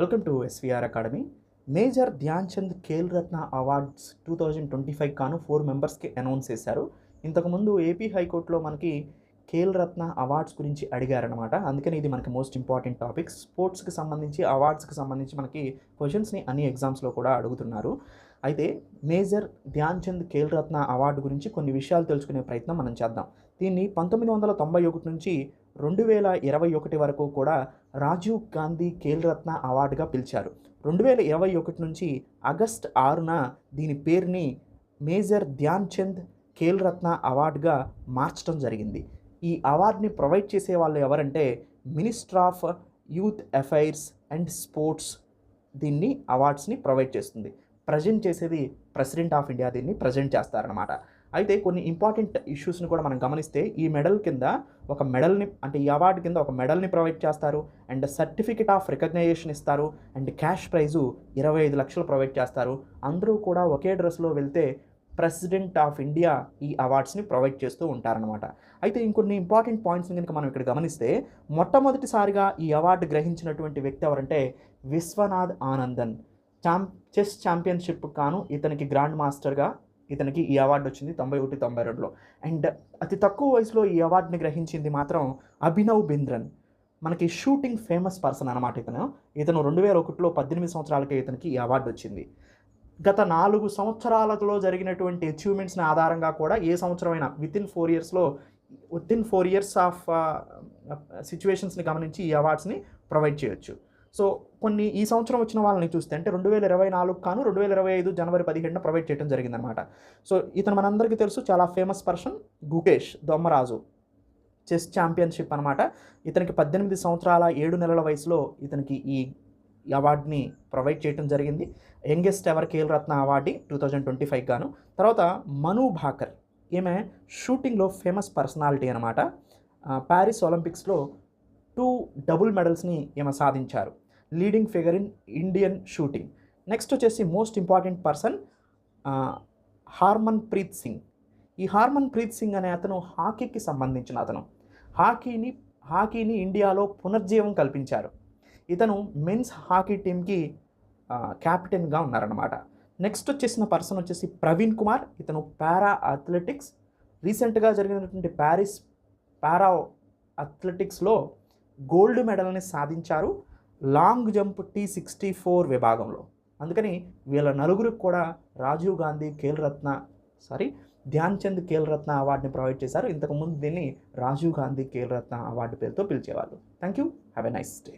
Welcome to SVR academy. Major Dhyan Chand Khel Ratna awards two thousand twenty five కాను four మెంబర్స్కి announce చేశారు. ఇంతకుముందు AP హైకోర్టులో మనకి ఖేల్ రత్న అవార్డ్స్ గురించి అడిగారనమాట అందుకని ఇది మనకి మోస్ట్ ఇంపార్టెంట్ టాపిక్. స్పోర్ట్స్కి సంబంధించి అవార్డ్స్కి సంబంధించి మనకి క్వశ్చన్స్ని అన్ని ఎగ్జామ్స్లో కూడా అడుగుతున్నారు. అయితే మేజర్ ధ్యాన్ చంద్ ఖేల్ రత్న అవార్డు గురించి కొన్ని విషయాలు తెలుసుకునే ప్రయత్నం మనం చేద్దాం. దీన్ని పంతొమ్మిది వందల తొంభై ఒకటి నుంచి రెండు వేల ఇరవై ఒకటి వరకు కూడా రాజీవ్ గాంధీ ఖేల్ రత్న అవార్డుగా పిలిచారు. రెండు వేల ఇరవై ఒకటి నుంచి ఆగస్ట్ ఆరున దీని పేరుని మేజర్ ధ్యాన్ చంద్ ఖేల్రత్న అవార్డుగా మార్చడం జరిగింది. ఈ అవార్డుని ప్రొవైడ్ చేసే వాళ్ళు ఎవరంటే minister of youth affairs and sports దీన్ని అవార్డ్స్ని ప్రొవైడ్ చేస్తుంది. ప్రజెంట్ చేసేది ప్రెసిడెంట్ ఆఫ్ ఇండియా దీన్ని ప్రజెంట్ చేస్తారనమాట అయితే కొన్ని ఇంపార్టెంట్ ఇష్యూస్ని కూడా మనం గమనిస్తే ఈ మెడల్ కింద ఒక మెడల్ని అంటే ఈ అవార్డు కింద ఒక మెడల్ని ప్రొవైడ్ చేస్తారు. అండ్ సర్టిఫికేట్ ఆఫ్ రికగ్నైజేషన్ ఇస్తారు. అండ్ క్యాష్ ప్రైజు ఇరవై ఐదు లక్షలు ప్రొవైడ్ చేస్తారు. అందరూ కూడా ఒకే డ్రెస్లో వెళ్తే ప్రెసిడెంట్ ఆఫ్ ఇండియా ఈ అవార్డ్స్ని ప్రొవైడ్ చేస్తూ ఉంటారనమాట అయితే ఇంకొన్ని ఇంపార్టెంట్ పాయింట్స్ని కనుక మనం ఇక్కడ గమనిస్తే మొట్టమొదటిసారిగా ఈ అవార్డు గ్రహించినటువంటి వ్యక్తి ఎవరంటే విశ్వనాథ్ ఆనందన్. చాం చెస్ ఛాంపియన్షిప్ కాను ఇతనికి గ్రాండ్ మాస్టర్గా ఇతనికి ఈ అవార్డు వచ్చింది తొంభై ఒకటి తొంభై రెండులో. అండ్ అతి తక్కువ వయసులో ఈ అవార్డుని గ్రహించింది మాత్రం అభినవ్ బింద్రన్. మనకి షూటింగ్ ఫేమస్ పర్సన్ అనమాట ఇతను. ఇతను రెండు వేల ఒకటిలో పద్దెనిమిది సంవత్సరాలకే ఇతనికి ఈ అవార్డు వచ్చింది. గత నాలుగు సంవత్సరాలలో జరిగినటువంటి అచీవ్మెంట్స్ని ఆధారంగా కూడా ఏ సంవత్సరమైనా విత్ ఇన్ ఫోర్ ఇయర్స్లో within four years of సిచ్యువేషన్స్ని గమనించి ఈ అవార్డ్స్ని ప్రొవైడ్ చేయొచ్చు. సో కొన్ని ఈ సంవత్సరం వచ్చిన వాళ్ళని చూస్తే అంటే రెండు వేల ఇరవై నాలుగు కాను రెండు వేల ఇరవై ఐదు జనవరి పదిహేడున ప్రొవైడ్ చేయడం జరిగిందనమాట సో ఇతను మనందరికీ తెలుసు చాలా famous person Gukesh Dommaraju. Chess championship అనమాట ఇతనికి పద్దెనిమిది సంవత్సరాల ఏడు నెలల వయసులో ఇతనికి ఈ అవార్డుని ప్రొవైడ్ చేయడం జరిగింది. Youngest ever Khel Ratna award two thousand twenty five గాను. తర్వాత మను భాకర్. ఈమె షూటింగ్లో ఫేమస్ పర్సనాలిటీ అనమాట ప్యారిస్ ఒలింపిక్స్లో టూ డబుల్ మెడల్స్ని ఈమె సాధించారు. Leading figure in Indian shooting next వచ్చేసి most important person Harmanpreet Singh ఈ హార్మన్ ప్రీత్ సింగ్ అనే అతను హాకీకి సంబంధించిన అతను. హాకీని హాకీని ఇండియాలో పునర్జీవం కల్పించారు. ఇతను మెన్స్ హాకీ టీంకి క్యాప్టెన్గా ఉన్నారనమాట నెక్స్ట్ వచ్చేసిన పర్సన్ వచ్చేసి ప్రవీణ్ కుమార్. ఇతను పారా అథ్లెటిక్స్ రీసెంట్గా జరిగినటువంటి ప్యారిస్ పారా అథ్లెటిక్స్లో గోల్డ్ మెడల్ని సాధించారు. Long jump T sixty four విభాగంలో. అందుకని వీళ్ళ నలుగురికి కూడా రాజీవ్ గాంధీ ఖేల్రత్న సారీ ధ్యాన్ చంద్ ఖేల్ రత్న అవార్డుని ప్రొవైడ్ చేశారు. ఇంతకుముందు దీన్ని రాజీవ్ గాంధీ ఖేల్ రత్న అవార్డు పేరుతో పిలిచేవాళ్ళు. Thank you have a nice day.